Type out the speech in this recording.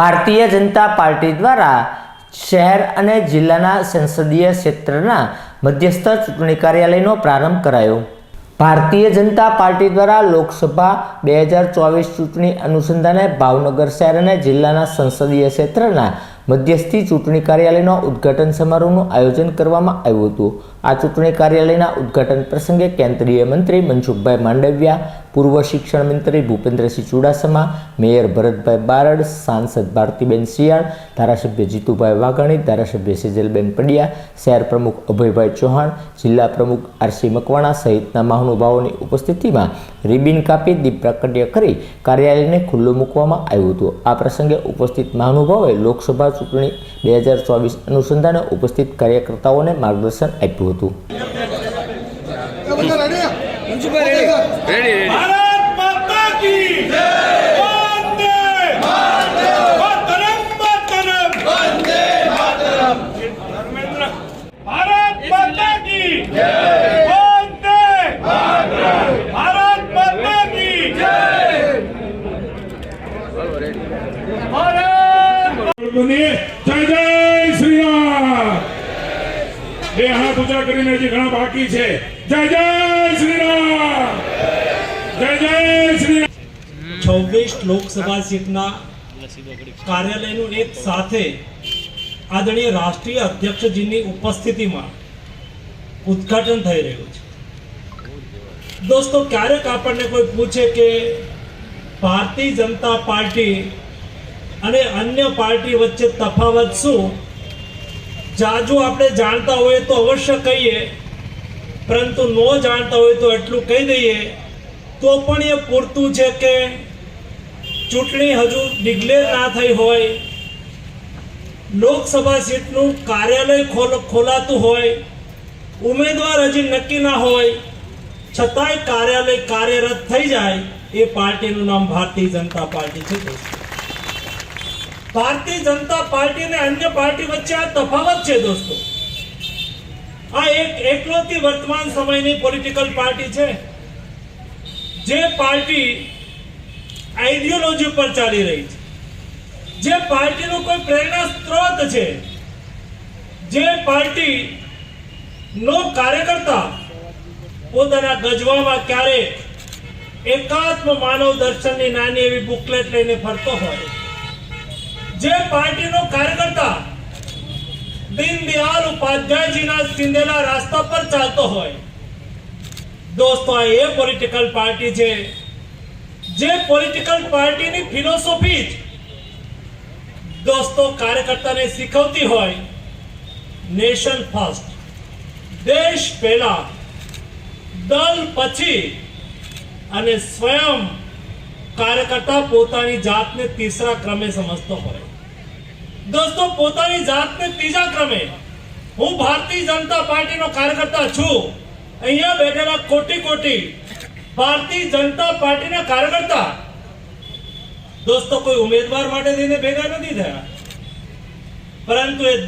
Bharatiya Janata party દ્વારા શહેર અને જિલ્લાના સંસદીય ક્ષેત્રના મધ્યસ્થ ચૂંટણી કાર્યાલયનો પ્રારંભ કરાયો. ભારતીય જનતા પાર્ટી દ્વારા લોકસભા બે હજાર ચોવીસ ચૂંટણી અનુસંધાને ભાવનગર શહેર અને જિલ્લાના સંસદીય ક્ષેત્રના મધ્યસ્થી ચૂંટણી કાર્યાલયનો ઉદ્ઘાટન સમારોહનું આયોજન કરવામાં આવ્યું હતું. આ ચૂંટણી કાર્યાલયના ઉદ્ઘાટન પ્રસંગે કેન્દ્રીય મંત્રી મનસુખભાઈ માંડવિયા પૂર્વ શિક્ષણ મંત્રી ભૂપેન્દ્રસિંહ ચુડાસમા, મેયર ભરતભાઈ બારડ, સાંસદ ભારતીબેન શિયાળ, ધારાસભ્ય જીતુભાઈ વાઘાણી, ધારાસભ્ય સેજલબેન પંડ્યા, શહેર પ્રમુખ અભયભાઈ ચૌહાણ, જિલ્લા પ્રમુખ આરસી મકવાણા સહિતના મહાનુભાવોની ઉપસ્થિતિમાં રિબિન કાપી દીપ પ્રાગટ્ય કરી કાર્યાલયને ખુલ્લું મૂકવામાં આવ્યું હતું. આ પ્રસંગે ઉપસ્થિત મહાનુભાવોએ લોકસભા ચૂંટણી બે હજાર ચોવીસ અનુસંધાને ઉપસ્થિત કાર્યકર્તાઓને માર્ગદર્શન આપ્યું હતું. ચૂપા રેડી. Ready ready. જય. જય. શ્રી રામ બે હાથ ઊંચા કરીને હજી ઘણા બાકી છે. જય જય શ્રી રામ છવ્વીસ લોકસભા સીટના કાર્યાલયનું એક સાથે આદરણીય રાષ્ટ્રીય અધ્યક્ષજીની ઉપસ્થિતિમાં ઉદ્ઘાટન થઈ રહ્યું છે. દોસ્તો, ક્યારેક આપણને કોઈ પૂછે કે ભારતીય જનતા પાર્ટી અને અન્ય પાર્ટી વચ્ચે તફાવત શું? જાજુ આપણે જાણતા હોઈએ તો અવશ્ય કહીએ, પરંતુ ન જાણતા હોય તો એટલું કહી દઈએ, તો પણ એ પૂરતું છે કે ચૂંટણી હજુ ડિક્લેર ના થઈ હોય, લોકસભા સીટનું કાર્યાલય ખોલાતું હોય, ઉમેદવાર હજી નક્કી ના હોય, છતાંય કાર્યાલય કાર્યરત થઈ જાય, એ પાર્ટીનું નામ ભારતીય જનતા પાર્ટી છે. ભારતીય જનતા પાર્ટી અને અન્ય પાર્ટી વચ્ચે આ તફાવત છે દોસ્તો. આ એક એકલોતી વર્તમાન સમયની પોલિટિકલ પાર્ટી છે. જે પાર્ટી આઈડિયોલોજી પર ચાલી રહી છે. જે પાર્ટીનું કોઈ પ્રેરણા સ્ત્રોત છે, જે પાર્ટી નો કાર્યકર્તા પોતાના ગજવામાં ક્યારે એકાત્મ માનવ દર્શનની નાની એવી બુકલેટ લઈને ફરતો હોય. જે પાર્ટીનો કાર્યકર્તા દીનદયાળ ઉપાધ્યાયજીના ચીંધેલા રસ્તા પર ચાલતો હોય. દોસ્તો, આ એ પોલિટિકલ પાર્ટી છે જે પોલિટિકલ પાર્ટીની ફિલોસોફી જ દોસ્તો કાર્યકર્તાને શીખવતી હોય નેશન ફર્સ્ટ દેશ પહેલા, દલ પછી અને સ્વયં કાર્યકર્તા પોતાની જાતને તીસરા ક્રમે સમજતો હોય. દોસ્તો પોતાની જાતને ત્રીજા ક્રમે, હું ભારતીય જનતા પાર્ટીનો કાર્યકર્તા છું. અહીંયા બેઠેલા કોટી કોટી ભારતીય જનતા પાર્ટીના કાર્યકર્તા. દોસ્તો કોઈ ઉમેદવાર માટે થઈને ભેગા નથી થયા. પરંતુ એ